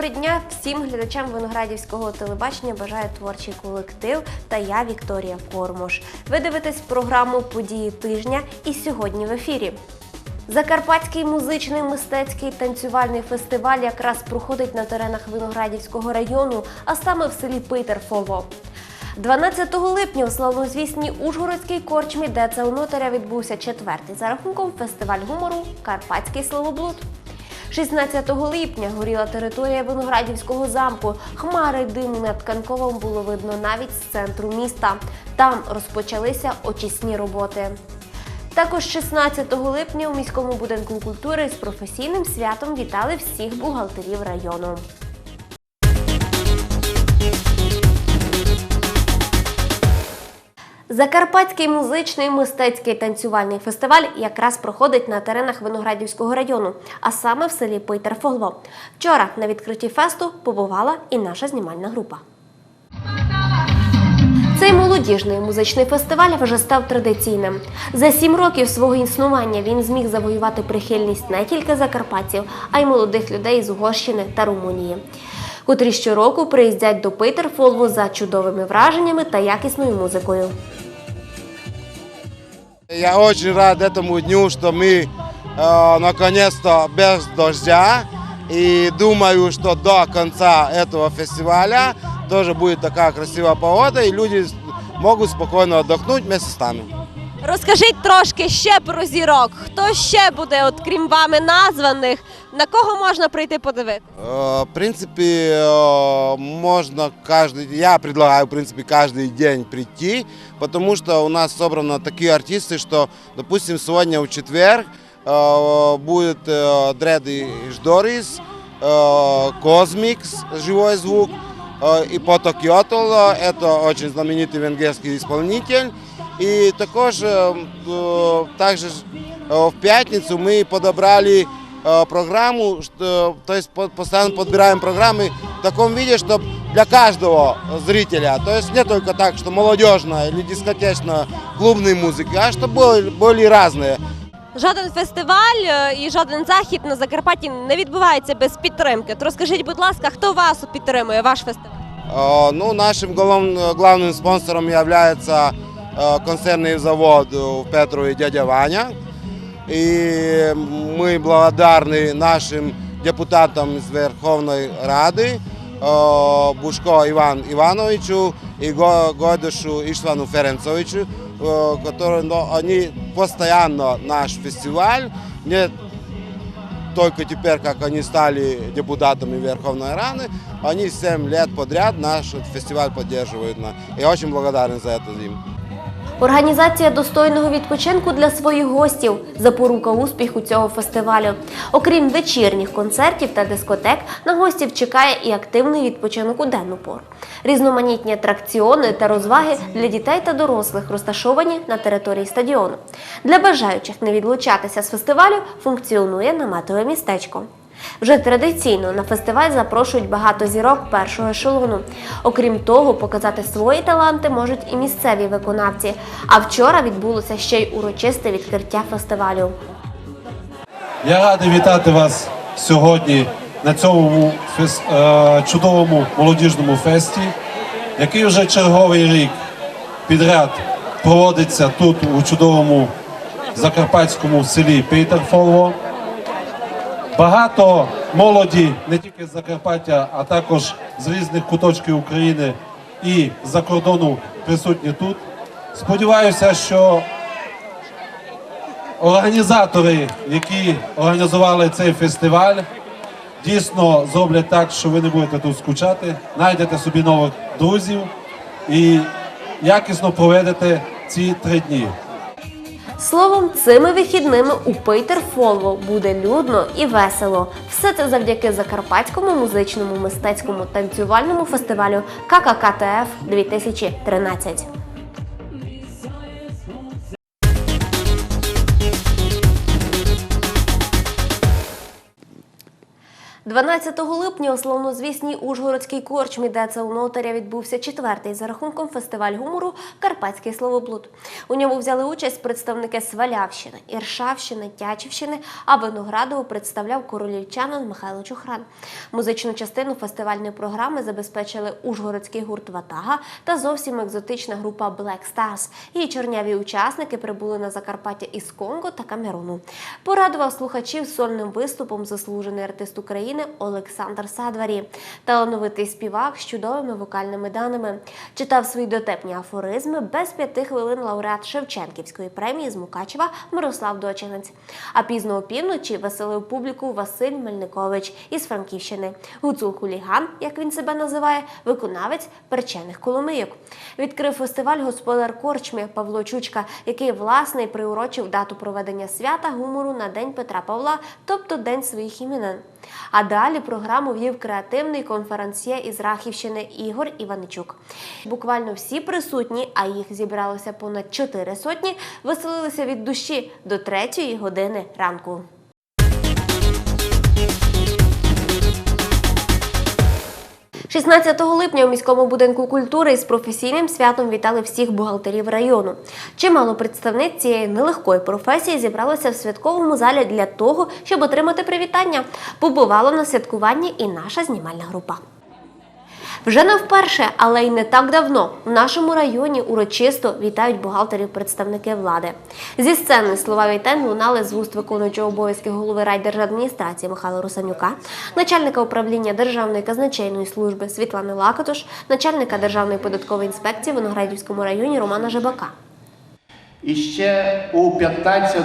Пори дня всім глядачам виноградівського телебачення бажає творчий колектив та я Вікторія Кормош. Ви дивитесь програму Події тижня і сьогодні в ефірі. Закарпатський музичний мистецький танцювальний фестиваль якраз проходить на теренах Виноградівського району, а саме в селі Питерфово. 12 липня у славнозвісній Ужгородській корчмі ДЦ Унотаря відбувся четвертий за рахунком фестиваль гумору Карпатський словоблуд. 16 липня горіла територія Виноградівського замку. Хмари диму над Канковом було видно навіть з центру міста. Там розпочалися очисні роботи. Також 16 липня у міському будинку культури з професійним святом вітали всіх бухгалтерів району. Закарпатський музичний мистецький танцювальний фестиваль якраз проходить на теренах Виноградівського району, а саме в селі Питерфолво. Вчора на відкритті фесту побувала і наша знімальна група. Цей молодіжний музичний фестиваль вже став традиційним. За сім років свого існування він зміг завоювати прихильність не тільки закарпатців, а й молодих людей з Угорщини та Румунії, котрі щороку приїздять до Питерфолву за чудовими враженнями та якісною музикою. Я очень рад этому дню, что мы э, наконец-то без дождя. И думаю, что до конца этого фестиваля тоже будет такая красивая погода, и люди с- могут спокойно отдохнуть вместе с нами. Розкажіть трошки ще про зірок. Хто ще буде, от крім вами названих, на кого можна прийти подивитися? Э, В принципе, э, можно каждый, я предлагаю, в принципе, каждый день прийти, потому что у нас собраны такие артисты, что, допустим, сегодня в четверг э, будет э, Дреды Ждорис, э, Космикс, живой звук, э, и Поток Йотл, э, это очень знаменитый венгерский исполнитель. И також, э, э, также э, в пятницу мы подобрали э, программу, что, то есть по- постоянно подбираем программы в таком виде, чтобы для каждого зрителя, то есть не только так, что молодежная или дискотечная клубная музыка, а чтобы были, были разные. Жоден фестиваль е, і жоден захід на Закарпатті не відбувається без підтримки. То розкажіть, будь ласка, хто вас підтримує, ваш фестиваль? Э, Ну, нашим главным, главным спонсором является э, концерный завод в Петрове дядя Ваня. И мы благодарны нашим депутатам из Верховной Рады, э, Бушко Иван Ивановичу и Го- Гойдушу Иштвану Ференцовичу, э, которые но они постоянно наш фестиваль, не только теперь, как они стали депутатами Верховной Рады, они 7 лет подряд наш фестиваль поддерживают. на- И я очень благодарен за это им. Організація достойного відпочинку для своїх гостів запорука успіху цього фестивалю. Окрім вечірніх концертів та дискотек, на гостів чекає і активний відпочинок у денну пору. Різноманітні атракціони та розваги для дітей та дорослих розташовані на території стадіону. Для бажаючих не відлучатися з фестивалю функціонує наметове містечко. Вже традиційно на фестиваль запрошують багато зірок першого ешелону. Окрім того, показати свої таланти можуть і місцеві виконавці. А вчора відбулося ще й урочисте відкриття фестивалю. Я радий вітати вас сьогодні на цьому е, чудовому молодіжному фесті, який вже черговий рік підряд проводиться тут у чудовому закарпатському селі Пейтерфолво. Багато молоді не тільки з Закарпаття, а також з різних куточків України і за кордону присутні тут. Сподіваюся, що Організатори, які організували цей фестиваль, дійсно зроблять так, що ви не будете тут скучати, знайдете собі нових друзів і якісно проведете ці три дні. Словом, цими вихідними у Пейтерфолво буде людно і весело. Все це завдяки Закарпатському музичному мистецькому танцювальному фестивалю КККТФ 2013. 12 липня у славнозвісній Ужгородській корчмі ДЦ у Нотаря відбувся четвертий за рахунком фестиваль гумору Карпатський словоблуд. У ньому взяли участь представники Свалявщини, Іршавщини, Тячівщини, а Виноградову представляв королівчанин Михайло Чухран. Музичну частину фестивальної програми забезпечили Ужгородський гурт Ватага та зовсім екзотична група Black Stars. Її чорняві учасники прибули на Закарпаття із Конго та Камеруну. Порадував слухачів сольним виступом заслужений артист України Олександр Садварі, талановитий співак з чудовими вокальними даними. Читав свої дотепні афоризми без п'яти хвилин лауреат Шевченківської премії з Мукачева Мирослав Дочинець. А пізно опівночі веселив публіку Василь Мельникович із Франківщини. Гуцул хуліган, як він себе називає, виконавець перчених коломийок. Відкрив фестиваль господар Корчмі Павло Чучка, який власне приурочив дату проведення свята гумору на День Петра Павла, тобто День своїх іменин. А далі програму вів креативний конференсьє із Рахівщини Ігор Іваничук. Буквально всі присутні, а їх зібралося понад чотири сотні, веселилися від душі до третьої години ранку. – 16 липня у міському будинку культури із професійним святом вітали всіх бухгалтерів району. Чимало представниць цієї нелегкої професії зібралося в святковому залі для того, щоб отримати привітання. Побувала на святкуванні і наша знімальна група. Вже не вперше, але й не так давно в нашому районі урочисто вітають бухгалтерів представники влади. Зі сцени слова вітань лунали з вуст виконуючого обов'язки голови райдержадміністрації Михайла Русанюка, начальника управління Державної казначейної служби Світлани Лакатуш, начальника Державної податкової інспекції в Виноградівському районі Романа Жабака. І ще у 15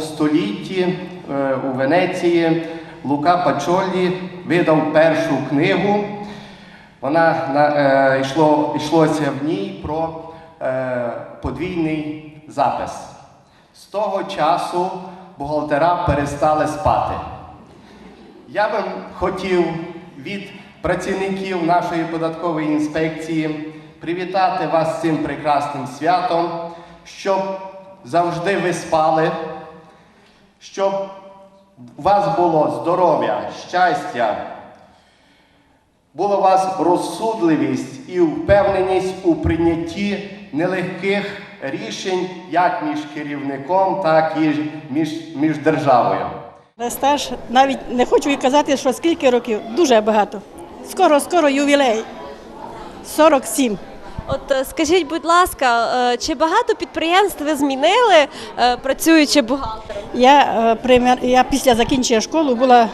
столітті е, у Венеції Лука Пачолі видав першу книгу. Вона на, е, йшло, йшлося в ній про е, подвійний запис. З того часу бухгалтера перестали спати. Я би хотів від працівників нашої податкової інспекції привітати вас з цим прекрасним святом, щоб завжди ви спали, щоб у вас було здоров'я, щастя, була у вас розсудливість і впевненість у прийнятті нелегких рішень як між керівником, так і між, між державою. Стаж навіть не хочу і казати, що скільки років, дуже багато. Скоро, скоро ювілей. 47. От е, скажіть, будь ласка, е, чи багато підприємств ви змінили, е, працюючи бухгалтером? Я, я після закінчення школи була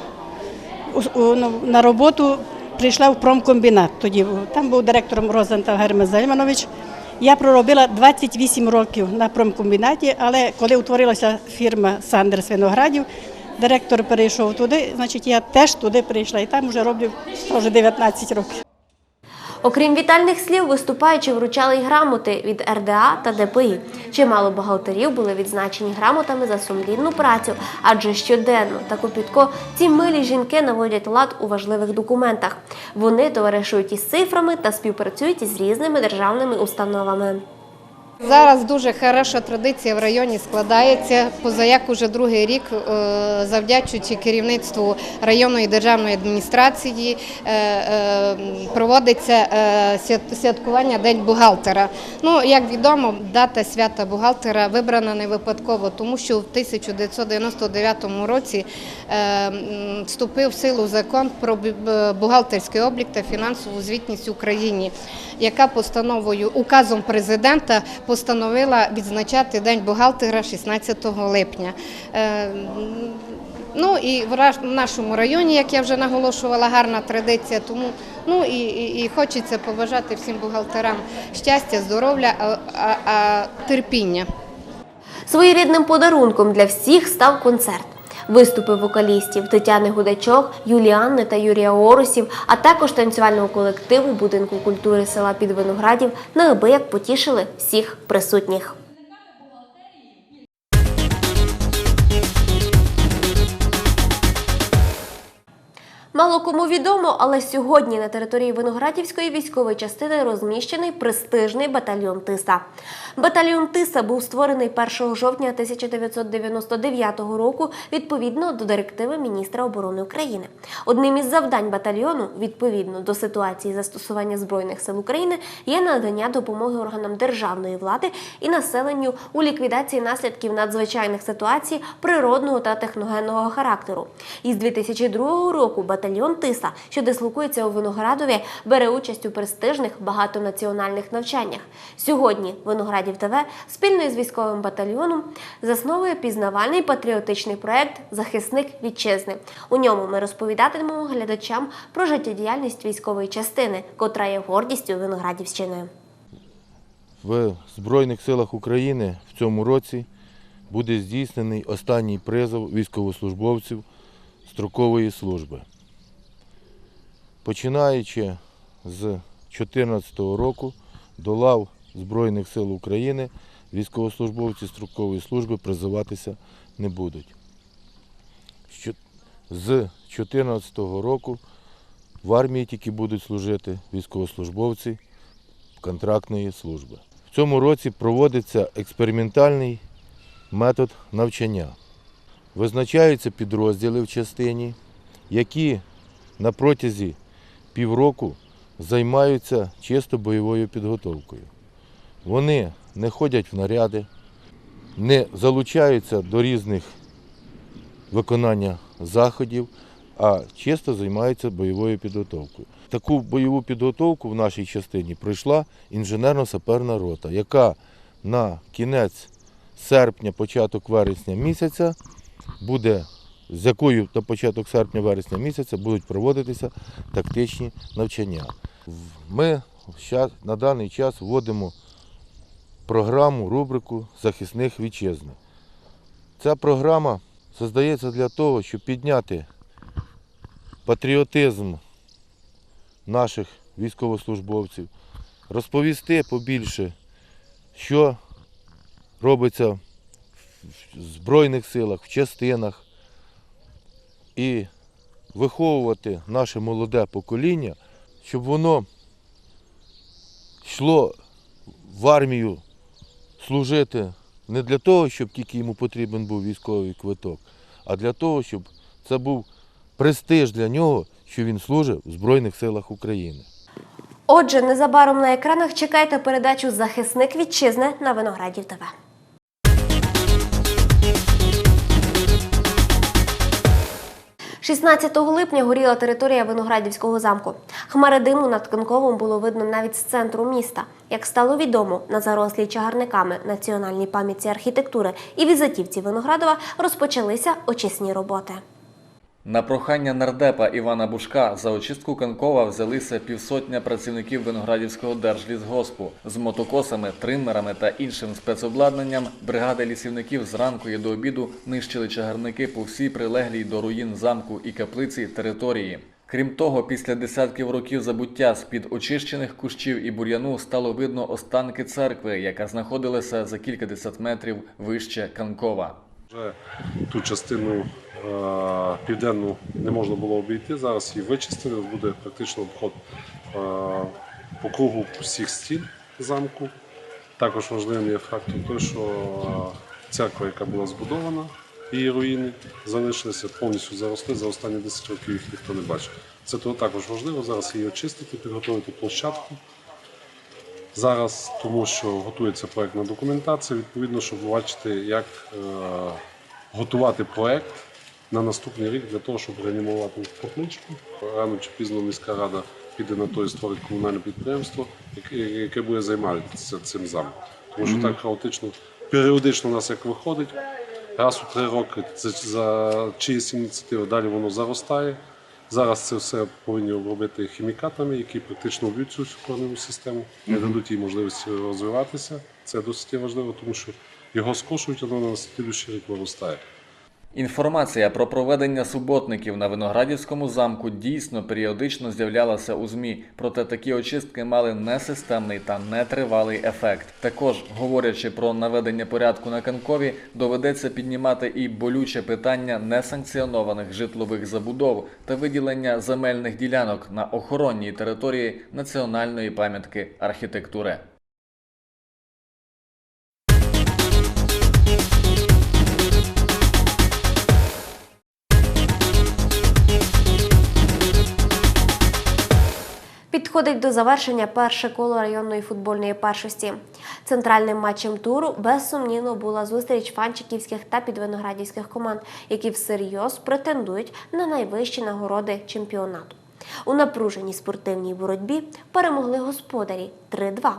на роботу, прийшла в промкомбінат. Тоді там був директором Розентал Гермес Зальманович. Я проробила 28 років на промкомбінаті, але коли утворилася фірма Сандерс Виноградів, директор перейшов туди, значить я теж туди прийшла і там вже роблю вже 19 років. Окрім вітальних слів, виступаючи вручали й грамоти від РДА та ДПІ. Чимало бухгалтерів були відзначені грамотами за сумлінну працю, адже щоденно та копітко ці милі жінки наводять лад у важливих документах. Вони товаришують із цифрами та співпрацюють із різними державними установами. Зараз дуже хороша традиція в районі складається. Позаяк уже другий рік, е, завдячуючи керівництву районної державної адміністрації, е, е, проводиться святкування День бухгалтера. Ну, як відомо, дата свята бухгалтера вибрана не випадково, тому що в 1999 році вступив в силу закон про бухгалтерський облік та фінансову звітність в Україні, яка постановою указом президента постановила відзначати День бухгалтера 16 липня. Е, Ну і в нашому районі, як я вже наголошувала, гарна традиція. Тому ну і, і, і хочеться побажати всім бухгалтерам щастя, здоров'я, терпіння. Своєрідним подарунком для всіх став концерт. Виступи вокалістів Тетяни Гудачок, Юліанни та Юрія Орусів, а також танцювального колективу будинку культури села Підвиноградів неабияк потішили всіх присутніх. Мало кому відомо, але сьогодні на території Виноградівської військової частини розміщений престижний батальйон Тиса. Батальйон Тиса був створений 1 жовтня 1999 року відповідно до директиви міністра оборони України. Одним із завдань батальйону, відповідно до ситуації застосування збройних сил України, є надання допомоги органам державної влади і населенню у ліквідації наслідків надзвичайних ситуацій природного та техногенного характеру. Із 2002 року батальйон Тиса, що дислокується у Виноградові, бере участь у престижних багатонаціональних навчаннях. Сьогодні Виноградів ТВ спільно із військовим батальйоном засновує пізнавальний патріотичний проект Захисник вітчизни. У ньому ми розповідатимемо глядачам про життєдіяльність військової частини, котра є гордістю Виноградівщини. В Збройних силах України в цьому році буде здійснений останній призов військовослужбовців строкової служби. Починаючи з 2014 року до лав Збройних сил України військовослужбовці строкової служби призиватися не будуть. З 2014 року в армії тільки будуть служити військовослужбовці контрактної служби. В цьому році проводиться експериментальний метод навчання. Визначаються підрозділи в частині, які на протязі півроку займаються чисто бойовою підготовкою. Вони не ходять в наряди, не залучаються до різних виконання заходів, а чисто займаються бойовою підготовкою. Таку бойову підготовку в нашій частині пройшла інженерно-саперна рота, яка на кінець серпня, початок вересня місяця буде, з якою на початок серпня-вересня місяця будуть проводитися тактичні навчання. Ми на даний час вводимо програму, рубрику захисних вітчизни. Ця програма создається для того, щоб підняти патріотизм наших військовослужбовців, розповісти побільше, що робиться в Збройних силах, в частинах, і виховувати наше молоде покоління, щоб воно йшло в армію служити не для того, щоб тільки йому потрібен був військовий квиток, а для того, щоб це був престиж для нього, що він служив в Збройних силах України. Отже, незабаром на екранах чекайте передачу Захисник вітчизни на Виноградів ТВ. – 16 липня горіла територія Виноградівського замку. Хмари диму над Конковом було видно навіть з центру міста. Як стало відомо, на зарослій чагарниками національній пам'ятці архітектури і візитівці Виноградова розпочалися очисні роботи. На прохання нардепа Івана Бушка за очистку Конкова взялися півсотня працівників Виноградівського держлісгоспу з мотокосами, триммерами та іншим спецобладнанням. Бригади лісівників зранку і до обіду нищили чагарники по всій прилеглій до руїн замку і каплиці території. Крім того, після десятків років забуття з-під очищених кущів і бур'яну стало видно останки церкви, яка знаходилася за кількадесят метрів вище Канкова. Ту частину південну не можна було обійти. Зараз її вичистили. Буде практично обход е, по кругу всіх стін замку. Також важливим є фактор той, що е, церква, яка була збудована, її руїни залишилися повністю заросли. За останні 10 років їх ніхто не бачив. Це то також важливо. Зараз її очистити, підготувати площадку. Зараз, тому що готується проектна документація, відповідно, щоб бачити, як е, готувати проект на наступний рік для того, щоб реанімувати капличку. Рано чи пізно міська рада піде на то і створить комунальне підприємство, яке, буде займатися цим замком. Тому що так хаотично, періодично у нас як виходить, раз у три роки це за чиїсь ініціативи, далі воно заростає. Зараз це все повинні обробити хімікатами, які практично вб'ють цю корневу систему, не дадуть їй можливості розвиватися. Це досить важливо, тому що його скошують, воно на слідуючий рік виростає. Інформація про проведення суботників на Виноградівському замку дійсно періодично з'являлася у ЗМІ, проте такі очистки мали несистемний та нетривалий ефект. Також, говорячи про наведення порядку на Канкові, доведеться піднімати і болюче питання несанкціонованих житлових забудов та виділення земельних ділянок на охоронній території національної пам'ятки архітектури. Підходить до завершення перше коло районної футбольної першості. Центральним матчем туру безсумнівно була зустріч фанчиківських та підвиноградівських команд, які всерйоз претендують на найвищі нагороди чемпіонату. У напруженій спортивній боротьбі перемогли господарі 3-2.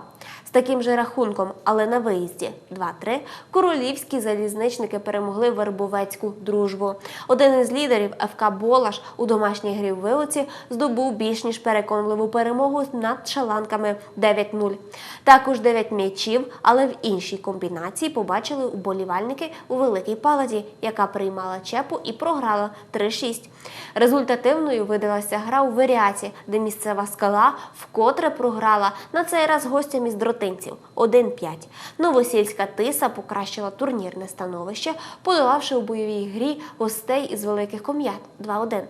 З таким же рахунком, але на виїзді 2-3, королівські залізничники перемогли Вербовецьку дружбу. Один із лідерів ФК Болаш у домашній грі в Вилиці здобув більш ніж переконливу перемогу над шаланками 9-0. Також 9 м'ячів, але в іншій комбінації побачили уболівальники у Великій Паладі, яка приймала чепу і програла 3-6. Результативною видалася гра у Варіаті, де місцева скала вкотре програла на цей раз гостям із дротинців 1-5. Новосільська тиса покращила турнірне становище, подолавши у бойовій грі гостей із великих ком'ят 2-1.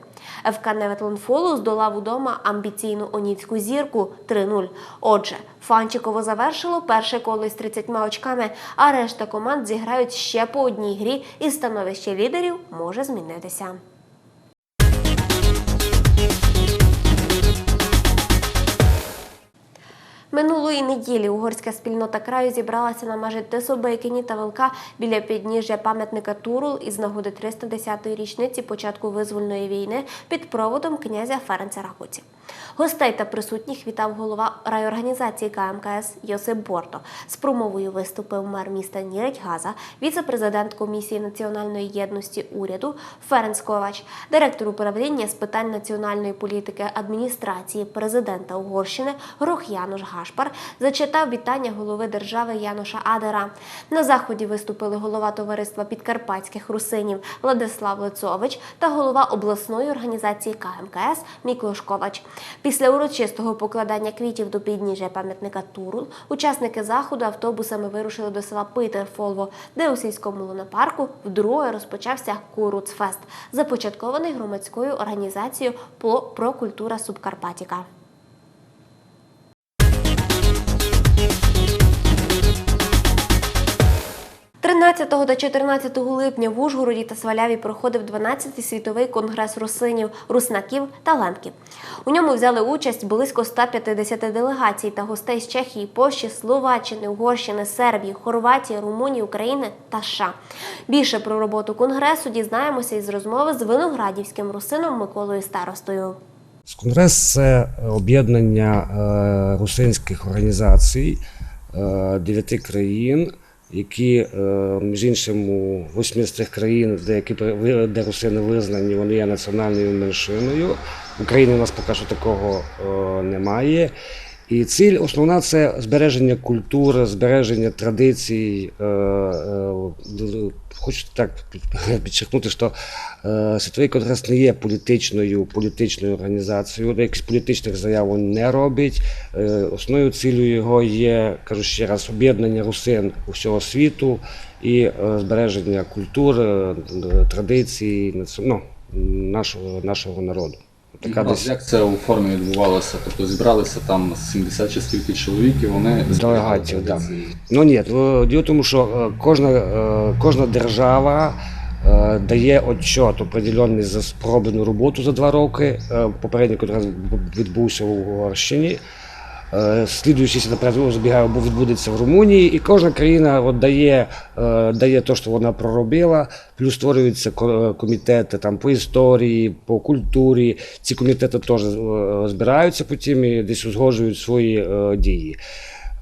ФК Неветленфолу здолав удома амбіційну онівську зірку 3-0. Отже, Фанчиково завершило перше коло із 30 очками, а решта команд зіграють ще по одній грі, і становище лідерів може змінитися. Минулої неділі угорська спільнота краю зібралася на межі Тисобейкині та Велка біля підніжжя пам'ятника Турул із нагоди 310-ї річниці початку визвольної війни під проводом князя Ференца Ракуці. Гостей та присутніх вітав голова райорганізації КМКС Йосип Борто. З промовою виступив мер міста Нірить Газа, віце-президент комісії національної єдності уряду Ференц Ковач, директор управління з питань національної політики адміністрації президента Угорщини Грох Януш Гашпар зачитав вітання голови держави Януша Адера. На заході виступили голова товариства підкарпатських русинів Владислав Лицович та голова обласної організації КМКС Міклош Ковач. Після урочистого покладання квітів до підніжжя пам'ятника Турул учасники заходу автобусами вирушили до села Питерфолво, де у сільському лунопарку вдруге розпочався Куруцфест, започаткований громадською організацією «По- про культура Субкарпатіка. 13 та 14 липня в Ужгороді та Сваляві проходив 12-й світовий конгрес русинів, руснаків та лемків. У ньому взяли участь близько 150 делегацій та гостей з Чехії, Польщі, Словаччини, Угорщини, Сербії, Хорватії, Румунії, України та США. Більше про роботу конгресу дізнаємося із розмови з виноградівським русином Миколою Старостою. Конгрес це об'єднання е, русинських організацій е, дев'яти країн, які, е, між іншим, у восьми з цих країн, деякі де русини визнані, вони є національною меншиною. В Україні у нас поки що такого е, немає. І ціль основна це збереження культури, збереження традицій. Е, е, Хочу так підчеркнути, що е, Світовий конгрес не є політичною, політичною організацією, якихось політичних заяв не робить. Е, Основною цілею його є, кажу ще раз, об'єднання русин усього світу і е, збереження культури, е, традицій ну, нашого, нашого народу. Така Ну, десь Як це у формі відбувалося? Тобто зібралися там 70 чи скільки чоловік, і вони Делегатів, зберігали да. Ну ні, ну, діло тому, що е, кожна, е, кожна держава е, дає отчет определенний за спроблену роботу за два роки. Попередній якраз відбувся в Угорщині. Е, Слідуючий наперед збігає, бо відбудеться в Румунії, і кожна країна от дає, е, дає те, що вона проробила, плюс створюються комітети там, по історії, по культурі. Ці комітети теж е, збираються потім і десь узгоджують свої е, дії.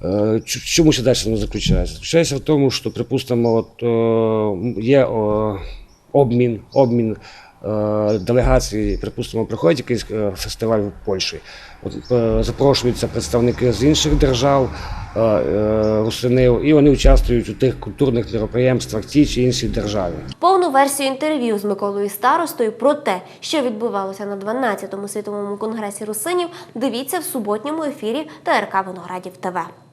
Е, чому ще далі заключається? Заключається в тому, що, припустимо, от, е, є е, обмін, обмін е, делегації, припустимо, приходять якийсь е, фестиваль в Польщі. От, е, запрошуються представники з інших держав е, е, русинів, і вони участвують у тих культурних мероприємствах тій чи іншій державі. Повну версію інтерв'ю з Миколою Старостою про те, що відбувалося на 12-му світовому конгресі русинів, дивіться в суботньому ефірі ТРК Виноградів ТВ.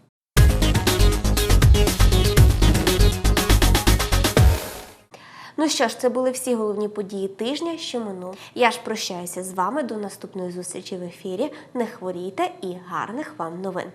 Ну що ж, це були всі головні події тижня, що минув. Я ж прощаюся з вами до наступної зустрічі в ефірі. Не хворійте і гарних вам новин.